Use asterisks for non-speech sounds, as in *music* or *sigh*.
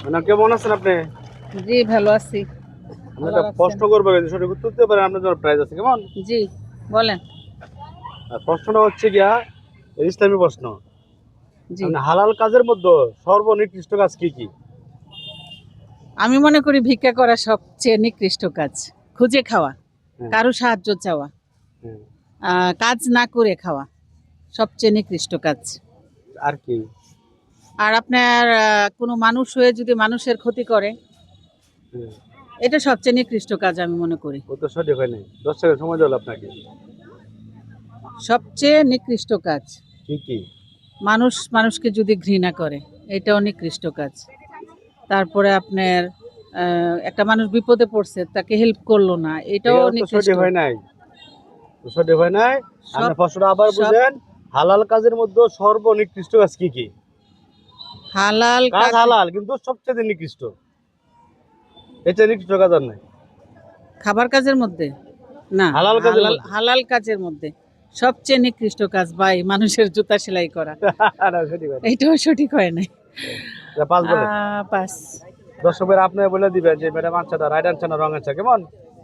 Madam কেমন আছেন আপনি? জি ভালো আছি। আমি একটা প্রশ্ন করব কিন্তু সঠিক উত্তর দিতে পারেন আপনার জন্য প্রাইজ আছে কেমন? জি বলেন। প্রশ্নটা হচ্ছে গিয়া ইসলামী প্রশ্ন। মানে হালাল কাজের মধ্যে সর্বনিকৃষ্ট কাজ কি কি? আমি মনে করি ভিক্ষা করা সবচেয়ে নিকৃষ্ট কাজ খুঁজে খাওয়া কারও সাহায্য চাওয়া আহ, কাজ না করে খাওয়া সবচেয়ে নিকৃষ্ট কাজ। আর কি? আর আপনার কোনো মানুষ হয়ে যদি মানুষের ক্ষতি করে এটা সবচেয়ে নিকৃষ্ট কাজ আমি মনে করি। ও তো সঠিক হয় নাই। দশ সেকেন্ড সময় দিল আপনাকে। সবচেয়ে নিকৃষ্ট কাজ। কি কি? মানুষ মানুষকে যদি ঘৃণা করে এটাও নিকৃষ্ট কাজ। তারপরে আপনার একটা মানুষ বিপদে পড়ছে তাকে হেল্প করল না এটাও নিকৃষ্ট। হয় নাই। তো সঠিক হয় নাই? আপনি সব- আবার বুঝেন। হালাল কাজের মধ্যে সর্বনিকৃষ্ট কাজ কি কি? হালাল কাজ কাজ হালাল কিন্তু সবচেয়ে নিকৃষ্ট। এটা নিকৃষ্ট কাজ আর নাই। খাবার কাজের মধ্যে? না হালাল কাজের হালাল কাজের মধ্যে। সবচেয়ে নিকৃষ্ট কাজ ভাই মানুষের জুতা সেলাই করা। *laughs* সঠিক হয় নাই। এটাও সঠিক হয় না এটা পাঁচ দর্শকের আপনি বলে দিবেন যে ম্যাডাম আনসারটা রাইট আনসার না রং কেমন?